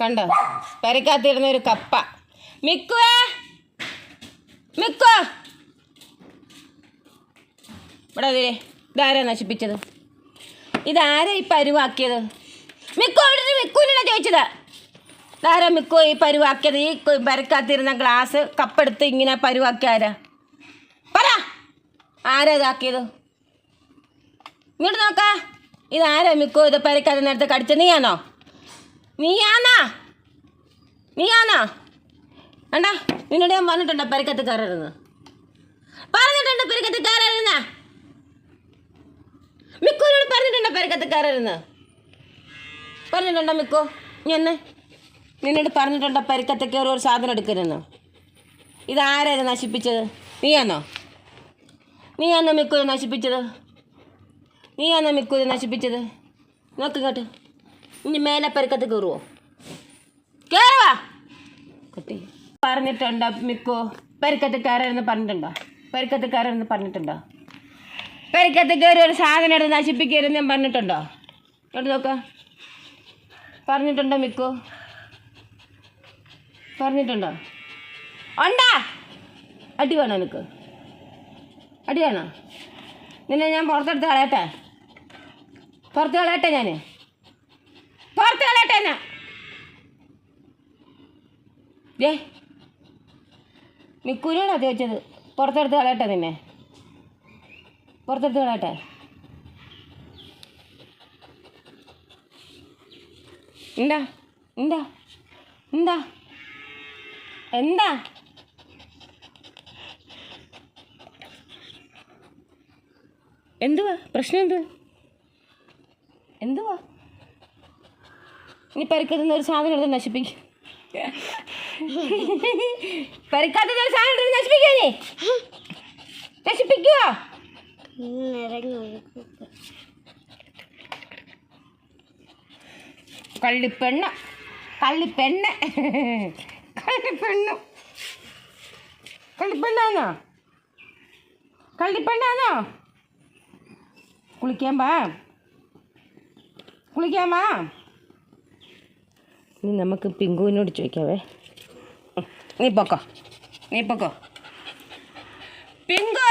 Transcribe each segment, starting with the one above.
കണ്ടോ? പെരക്കകത്തിരുന്ന ഒരു കപ്പ. മിക്കുവേ? മിക്കോ? ഇവിടെ അതിലേ ഇതാരാ നശിപ്പിച്ചത്? ഇതാരാ ഈ പരുവാക്കിയത്? മിക്കോ അവിടെ മിക്കുവിനാ ചോദിച്ചത്. ഇതാരാ മിക്കോ ഈ പരുവാക്കിയത്? ഈ പെരക്കാത്തിരുന്ന ഗ്ലാസ് കപ്പെടുത്ത് ഇങ്ങനെ പരുവാക്കിയ ആരാ? പറ. ആരാ ഇതാക്കിയത്? ഇങ്ങോട്ട് നോക്കാം. ഇതാരാ മിക്കോ ഇത് പെരക്കകത്ത് നേരത്തെ കടിച്ചത്? നീയാണോ? നീയാണോ? നീയാണോ? വേണ്ട നിന്നോട് ഞാൻ പറഞ്ഞിട്ടുണ്ട് പെരക്കത്ത് കയറരുത് പറഞ്ഞിട്ടുണ്ട് പെരക്കത്ത് കയറരുന്ന മിക്കുവിനോട് പറഞ്ഞിട്ടുണ്ട് പെരക്കത്ത് കയറരുന്ന് പറഞ്ഞിട്ടുണ്ടോ മിക്കു? ഞാൻ നിന്നോട് പറഞ്ഞിട്ടുണ്ടോ പെരക്കത്ത് കയറി ഒരു സാധനം എടുക്കരുന്ന്? ഇതാരായിരുന്നു ഇത് നശിപ്പിച്ചത്? നീയാണോ? നീയാണോ മിക്കു നശിപ്പിച്ചത്? നീയാണോ മിക്കു നശിപ്പിച്ചത്? നോക്കിങ്ങോട്ട് ഇനി മേലെ പെരക്കത്ത് കയറുവോ കയറുവാ കുട്ടി. പറഞ്ഞിട്ടുണ്ടോ മിക്കോ? പെരക്കത്ത് കയറരുന്ന് പറഞ്ഞിട്ടുണ്ടോ? പെരക്കത്ത് കയറരുന്ന് പറഞ്ഞിട്ടുണ്ടോ? പെരക്കത്ത് കയറി ഒരു സാധനം എടുത്ത് നശിപ്പിക്കരുത് ഞാൻ പറഞ്ഞിട്ടുണ്ടോ? ഇങ്ങോട്ട് നോക്ക. പറഞ്ഞിട്ടുണ്ടോ മിക്കോ? പറഞ്ഞിട്ടുണ്ടോ? ഉണ്ടാ? അടി വേണോ നിനക്ക്? അടി വേണോ? നിന്നെ ഞാൻ പുറത്തെടുത്ത് കളയട്ടെ? പുറത്ത് കളയട്ടെ ഞാൻ പുറത്ത് കളയട്ടെ എന്നാ. ദേ. മിക്കുവിനോടാ ചോദിച്ചത്? പുറത്തെടുത്ത് കളയട്ടെ നിന്നെ. പുറത്തെടുത്ത് കളയട്ടെ. എന്താ? എന്താ? എന്താ? എന്താ? എന്തുവാ? പ്രശ്നം എന്തുവാ എന്തുവാ? ഇനി പരിക്കത്തുന്ന ഒരു സാധനം എടുത്ത് നശിപ്പിക്കും. പരിക്കാത്ത ഒരു സാധനം എടുത്ത് നശിപ്പിക്കാ നീ കള്ളിപ്പെണ്ണ കള്ളിപ്പെണ്ണ. കള്ളിപ്പെണ്ണ. കള്ളിപ്പെണ്ണു. കള്ളിപ്പെണ്ണാന്നോ? കള്ളിപ്പെണ്ണാന്നോ? കുളിക്കാൻ പാ കുളിക്കാൻ ഇനി നമുക്ക് പിങ്കുവിനോട് ചോദിക്കാവേ. നീ പൊക്കോ. നീ പൊക്കോ. പിങ്കു.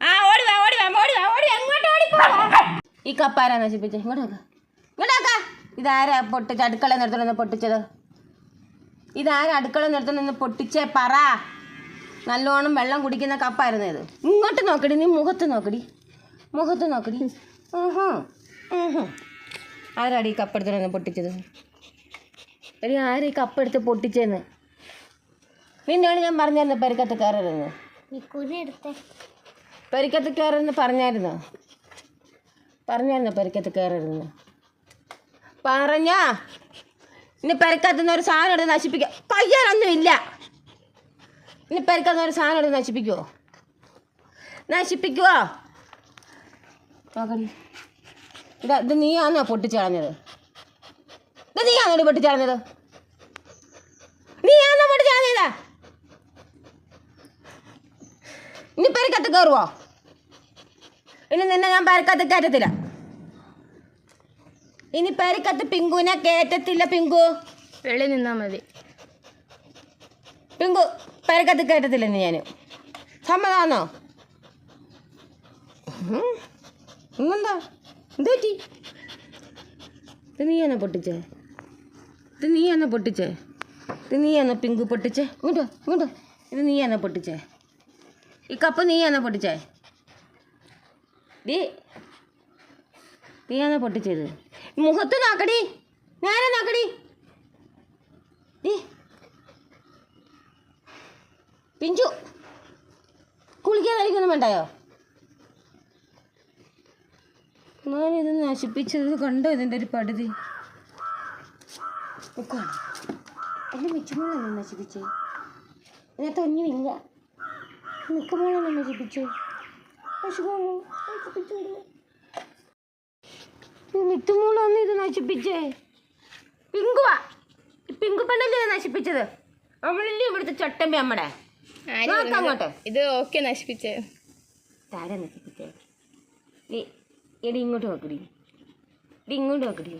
ആ ഓടി വാ ഓടി വാ ഓടി വാ ഓടി അങ്ങോട്ട് ഓടിക്കോ ഈ കപ്പാരാ നശിപ്പിച്ചേ ഇങ്ങോട്ട് നോക്ക. ഇതാരാ പൊട്ടിച്ച് അടുക്കള നിർത്തണം നിന്ന് പൊട്ടിച്ചത്? ഇതാരാ അടുക്കള നിർത്തണം നിന്ന് പൊട്ടിച്ചേ? പറ. നല്ലോണം വെള്ളം കുടിക്കുന്ന കപ്പായിരുന്നു ഇത്. ഇങ്ങോട്ട് നോക്കടി നീ മുഖത്ത് നോക്കടി. മുഖത്ത് നോക്കടി. ആരാടി ഈ കപ്പെടുത്തിട്ട് പൊട്ടിച്ചത്? എടി ആരാ ഈ കപ്പെടുത്ത് പൊട്ടിച്ചെന്ന്? നിന്നോട് ഞാൻ പറഞ്ഞായിരുന്നു പരിക്കത്ത് കയറരുന്ന് പരിക്കത്ത് കയറരുന്ന് പറഞ്ഞായിരുന്നു? പറഞ്ഞായിരുന്നു പരിക്കത്ത് കയറരുന്ന് പറഞ്ഞാ. ഇനി പെരക്കത്തുനിന്ന് ഒരു സാധനം എടുത്ത് നശിപ്പിക്കുക കയ്യാനൊന്നും ഇല്ല. ഇനി പെരക്കത്തുനിന്ന് ഒരു സാധനം എടുത്ത് നശിപ്പിക്കുവോ? നശിപ്പിക്കുവോ? നോക്കടി ഇതാ ഇത് നീയാണോ പൊട്ടിച്ച് കളഞ്ഞത് ഇത് നീയാണോ പൊട്ടിച്ച് കളഞ്ഞത് നീയാണോ പൊട്ടിച്ച് കളഞ്ഞത് ഇനി പെരക്കത്ത് കയറുവോ ഇനി നിന്നെ ഞാൻ പെരക്കത്ത് കയറ്റത്തില്ല. ഇനി പെരക്കത്ത് പിങ്കുവിനെ കയറ്റത്തില്ല പിങ്കു. വെളി നിന്നാ മതി. പിങ്കു പെരക്കത്ത് കയറ്റത്തില്ല ഇനി ഞാൻ സമ്മതാന്നോ. ഇന്നെന്താ? എന്ത് പറ്റി? ഇത് പൊട്ടിച്ചേ? ഇത് നീയാണോ പൊട്ടിച്ചേ? ഇത് നീയാണോ പിങ്ക് പൊട്ടിച്ചേ? ഇങ്ങോട്ടോ ഇങ്ങോട്ടോ ഇത് നീയാണോ പൊട്ടിച്ചേ? ഈ കപ്പ് നീയാണോ പൊട്ടിച്ചേ? ഡീ നീയാണോ പൊട്ടിച്ചത് മുഖത്ത് നേരെ നോക്കടി. ഡീ പിഞ്ചു കുളിക്കാൻ വേണ്ടായോ? ഞാനിത് നശിപ്പിച്ചത് കണ്ടോ ഇതിന്റെ ഒരു പടുതി? നിൽക്കുവാണ് എന്റെ മിച്ചമോളല്ലേ നശിപ്പിച്ചേ? ഇതിനകത്ത് ഒന്നുമില്ല മിക്കമോളല്ലേ നശിപ്പിച്ചു. മിത്തുമോളൊന്നും ഇത് നശിപ്പിച്ചേ? പിങ്കുവാ. പിങ്കു പെണ്ണല്ലേ നശിപ്പിച്ചത്? അവളല്ലേ ഇവിടുത്തെ ചട്ടമ്പി അമ്മടെ? അങ്ങോട്ട്. ഇത് ഓക്കെ നശിപ്പിച്ചേ. താര നശിപ്പിച്ചേ. നീ എടി ഇങ്ങോട്ട് നോക്കടി എടി ഇങ്ങോട്ട് നോക്കടി